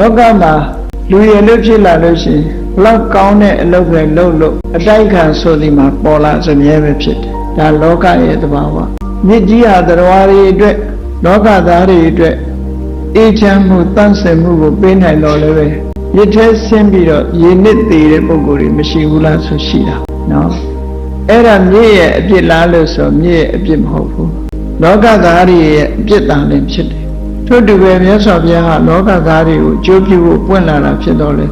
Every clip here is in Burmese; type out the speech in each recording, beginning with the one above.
လောကမှာလူရည်လို့ဖြစ်လာလို့ရှိရင်ဘလောက်ကောင်းတဲ့အလုပ်ပဲလုပ်လို့အတိုက်ခံဆိုဒီမှာပေါ်လာစမြဲပဲဖြစ်တယ်ဒါလောကရဲ့သဘာဝမြစ်ကြီးဟာတရားတွေအတွက်လောကသားတွေအတွက်အေးချမ်းမှုတန့်စင်မှုကိုပေးနိုင်တော့လည်းပဲမြစ်ထဲဆင်းပြီးတော့ရေနစ်သေးတဲ့ပုံကိုယ်တွေမရှိဘူးလားဆိုရှိတာနော်အဲ့ဒါမြစ်ရဲ့အပြစ်လားလို့ဆိုမြစ်ရဲ့အပြစ်မဟုတ်ဘူးလောကသားတွေရဲ့အပြစ်သားလည်းဖြစ်တယ် ထို့တူပဲမြတ်စွာဘုရားဟာလောကသားတွေကိုအကျိုးပြုဖို့ပွင့်လာတာဖြစ်တော့လေ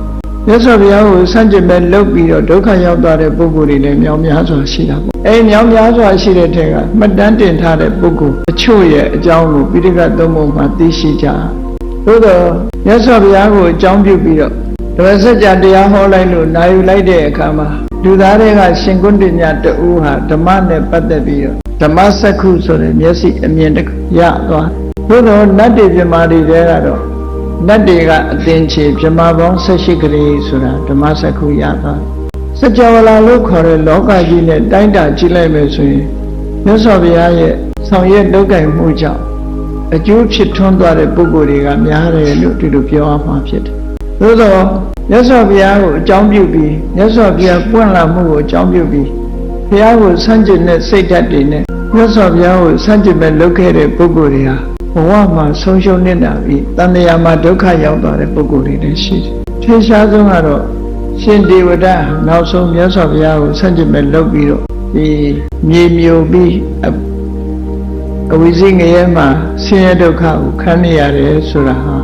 မြတ်စွာဘုရားကိုစန့်ကျင်မဲ့လုပ်ပြီးတော့ဒုက္ခရောက်သွားတဲ့ပုဂ္ဂိုလ်တွေလည်းမြောင်များစွာရှိတာပေါ့အဲမြောင်များစွာရှိတဲ့ထက်ကမှတ်တမ်းတင်ထားတဲ့ပုဂ္ဂိုလ်အချို့ရဲ့အကြောင်းကိုပိဋကတ်သုံးပုံမှာသိရှိကြသို့တော့မြတ်စွာဘုရားကိုအကြောင်းပြုပြီးတော့ဓမ္မစကြာတရားဟောလိုက်လို့နာယူလိုက်တဲ့အခါမှာလူသားတွေကရှင်ကွန်းတင်ညာတူဟာဓမ္မနဲ့ပတ်သက်ပြီးတော့ဓမ္မစက္ခုဆိုတဲ့မျက်စိအမြင်တစ်ခုရသွား သို့တော့နတ်တွေပြမာတွေတဲကတော့နတ်တွေကအသင်္ချေပြမာပေါင်း18ကလေးဆိုတာဓမ္မစက္ခုရသွားစัจ java လာလို့ခေါ်တဲ့လောကကြီးနဲ့တိုင်းတာကြည့်လိုက်မယ်ဆိုရင်မြတ်စွာဘုရားရဲ့ဆောင်ရွက်လုပ်ကင်မှုကြောင့်အကျိုးဖြစ်ထွန်းသွားတဲ့ပုဂ္ဂိုလ်တွေကများတယ်လို့ဒီလိုပြောရမှာဖြစ်တယ်။သို့သောမြတ်စွာဘုရားကိုအကြောင်းပြုပြီးမြတ်စွာဘုရားပွင့်လာမှုကိုအကြောင်းပြုပြီးဘုရားကိုဆန့်ကျင်တဲ့စိတ်ဓာတ်တွေနဲ့မြတ်စွာဘုရားကိုဆန့်ကျင်မဲ့လုပ်ခဲ့တဲ့ပုဂ္ဂိုလ်တွေဟာ ဘဝမှာဆုံးရှုံးနေတာပြီးတန်တရားမှာဒုက္ခရောက်သွားတဲ့ပုဂ္ဂိုလ်တွေလည်းရှိတယ်။ထေရှားဆုံးကတော့ရှင်ဒေဝဒနောက်ဆုံးမြတ်စွာဘုရားကိုဆန့်ကျင်မဲ့လုပ်ပြီးတော့ဒီမြေမျိုးပြီးအအဝိဇ္ဇငရဲမှာဆင်းရဲဒုက္ခကိုခံနေရတယ်ဆိုတာဟာ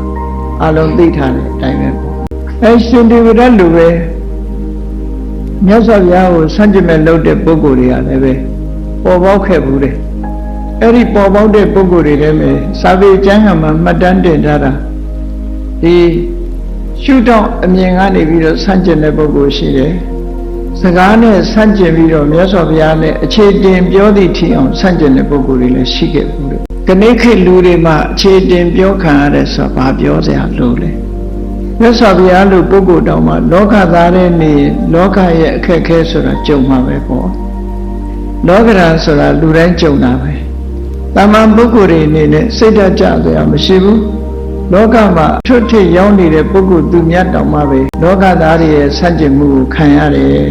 အလုံးသိထားတဲ့အတိုင်းပဲပေါ့အဲရှင်ဒီဝရလူပဲမြတ်စွာဘုရားကိုဆန့်ကျင်မဲ့လုပ်တဲ့ပုဂ္ဂိုလ်တွေကလည်းပဲပေါ်ပေါက်ခဲ့ဘူးတဲ့ အဲ့ဒီပေါ်ပေါက်တဲ့ပုဂ္ဂိုလ်တွေလည်းပဲစာပေကျမ်းဂန်မှာမှတ်တမ်းတင်ထားတာဒီရှုတော့အမြင်ကနေပြီးတော့ဆန့်ကျင်တဲ့ပုဂ္ဂိုလ်ရှိတယ်စကားနဲ့ဆန့်ကျင်ပြီးတော့မြတ်စွာဘုရားနဲ့အခြေတင်ပြောသည့်ထီအောင်ဆန့်ကျင်တဲ့ပုဂ္ဂိုလ်တွေလည်းရှိခဲ့ဘူးတဲ့ခဏိခေတ်လူတွေမှာအခြေတင်ပြောခံရတဲ့ဆိုတော့ဘာပြောစရာလို့လဲမြတ်စွာဘုရားလိုပုဂ္ဂိုလ်တောင်မှလောကသားတဲ့နေရင်လောကရဲ့အခက်အခဲဆိုတာကြုံမှာပဲပေါ့လောကရန်ဆိုတာလူတိုင်းကြုံတာပဲ တာမန်ပုဂ္ဂိုလ်တွေအနေနဲ့စိတ်ဓာတ်ကြစရာမရှိဘူးလောကမှာထွတ်ထိပ်ရောက်နေတဲ့ပုဂ္ဂိုလ်သူမြတ်တောင်မှပဲလောကသားတွေရဲ့ဆန့်ကျင်မှုကိုခံရတယ်